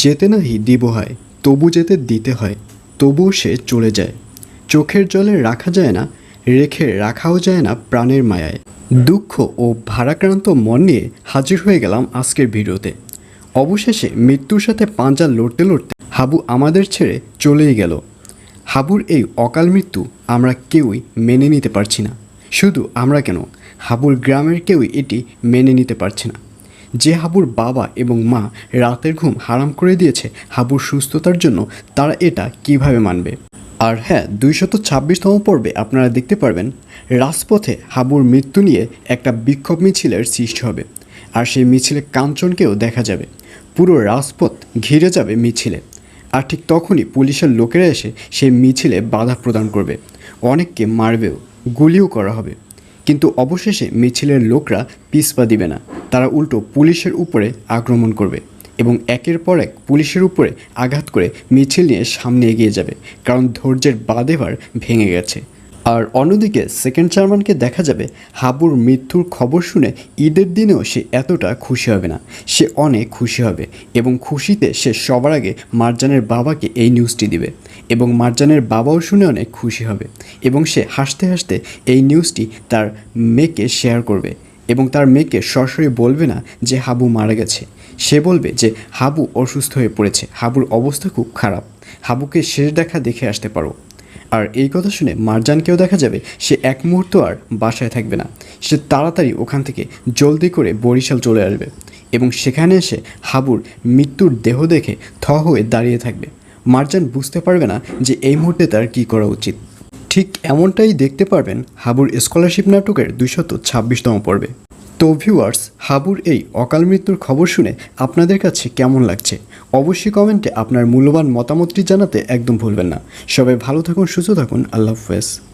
যেতে নাহি দিব হয়, তবু যেতে দিতে হয়, তবুও সে চলে যায়। চোখের জলে রাখা যায় না, রেখে রাখাও যায় না প্রাণের মায়ায়। দুঃখ ও ভারাক্রান্ত মন নিয়ে হাজির হয়ে গেলাম আজকের ভিডিওতে। অবশেষে মৃত্যুর সাথে পাঞ্জা লড়তে লড়তে হাবু আমাদের ছেড়ে চলেই গেল। হাবুর এই অকাল মৃত্যু আমরা কেউই মেনে নিতে পারছি না। শুধু আমরা কেন, হাবুর গ্রামের কেউই এটি মেনে নিতে পারছে না। যে হাবুর বাবা এবং মা রাতের ঘুম হারাম করে দিয়েছে হাবুর সুস্থতার জন্য, তারা এটা কীভাবে মানবে? আর হ্যাঁ দুইশত ছাব্বিশতম পর্বে আপনারা দেখতে পারবেন, রাজপথে হাবুর মৃত্যু নিয়ে একটা বিক্ষোভ মিছিলের সৃষ্টি হবে, আর সেই মিছিলে কাঞ্চনকেও দেখা যাবে। পুরো রাজপথ ঘিরে যাবে মিছিলে, আর ঠিক তখনই পুলিশের লোকেরা এসে সেই মিছিলে বাধা প্রদান করবে। অনেককে মারবেও, গুলিও করা হবে। কিন্তু অবশেষে মিছিলের লোকরা পিসপা দিবে না। তারা উল্টো পুলিশের উপরে আক্রমণ করবে এবং একের পর এক পুলিশের উপরে আঘাত করে মিছিল নিয়ে সামনে এগিয়ে যাবে, কারণ ধৈর্যের বাদেবার ভেঙে গেছে। আর অন্যদিকে সেকেন্ড চেয়ারম্যানকে দেখা যাবে হাবুর মৃত্যুর খবর শুনে ঈদের দিনেও সে এতটা খুশি হবে না। সে অনেক খুশি হবে এবং খুশিতে সে সবার আগে মারজানের বাবাকে এই নিউজটি দিবে এবং মারজানের বাবাও শুনে অনেক খুশি হবে এবং সে হাসতে হাসতে এই নিউজটি তার মেয়েকে শেয়ার করবে এবং তার মেয়েকে সরাসরি বলবে না যে হাবু মারা গেছে। সে বলবে যে হাবু অসুস্থ হয়ে পড়েছে, হাবুর অবস্থা খুব খারাপ। হাবুকে শেষ দেখা দেখে আসতে পারো। আর এই কথা শুনে মারজানকেও দেখা যাবে সে এক মুহূর্ত আর বাসায় থাকবে না। সে তাড়াতাড়ি ওখান থেকে জলদি করে বরিশাল চলে আসবে এবং সেখানে এসে হাবুর মৃত্যুর দেহ দেখে থ হয়ে দাঁড়িয়ে থাকবে। মারজান বুঝতে পারবে না যে এই মুহূর্তে তার কী করা উচিত। ঠিক এমনটাই দেখতে পারবেন হাবুর স্কলারশিপ নাটকের দুইশত ছাব্বিশতম পর্বে। তো ভিউয়ার্স হাবুর এই অকাল মৃত্যুর খবর শুনে আপনাদের কাছে কেমন লাগছে? অবশ্যই কমেন্টে আপনার মূল্যবান মতামতটি জানাতে একদম ভুলবেন না। সবাই ভালো থাকুন, সুস্থ থাকুন, আল্লাহ হাফেজ।